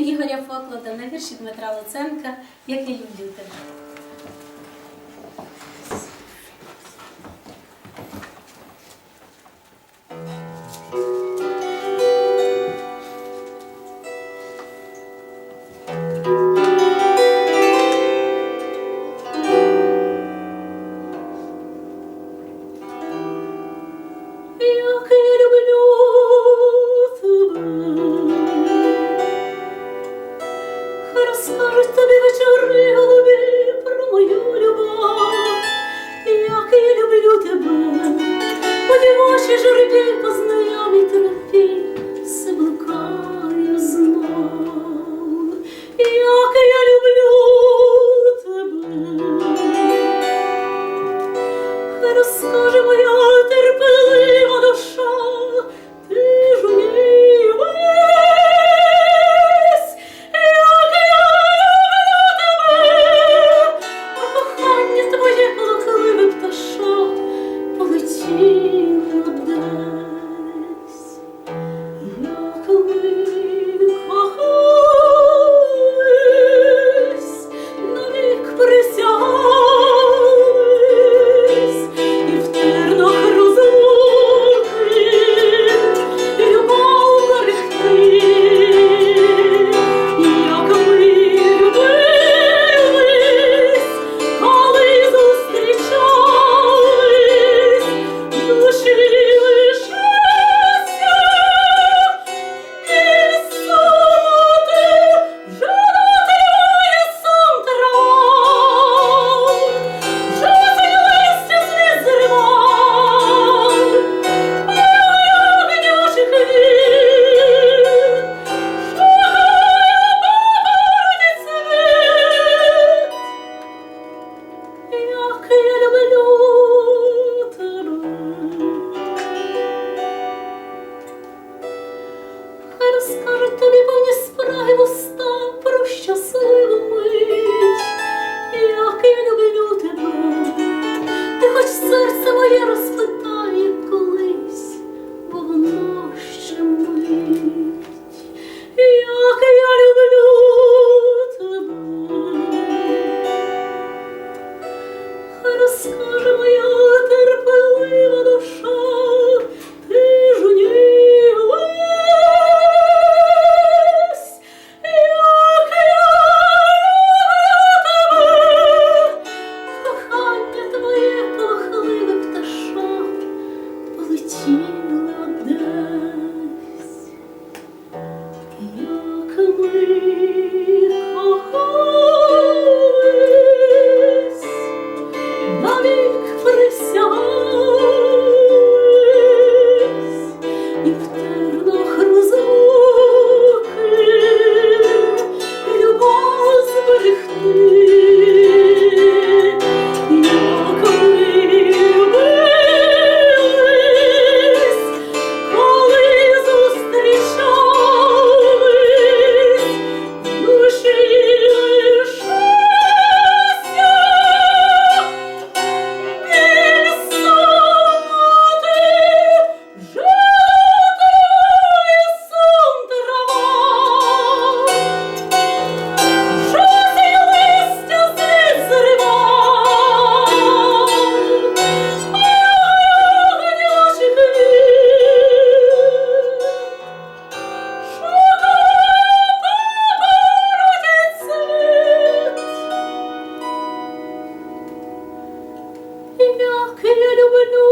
Ігоря Фоклада на вірші Дмитра Луценка, як я люблю тебе. skoro. Kinder, Kinder, du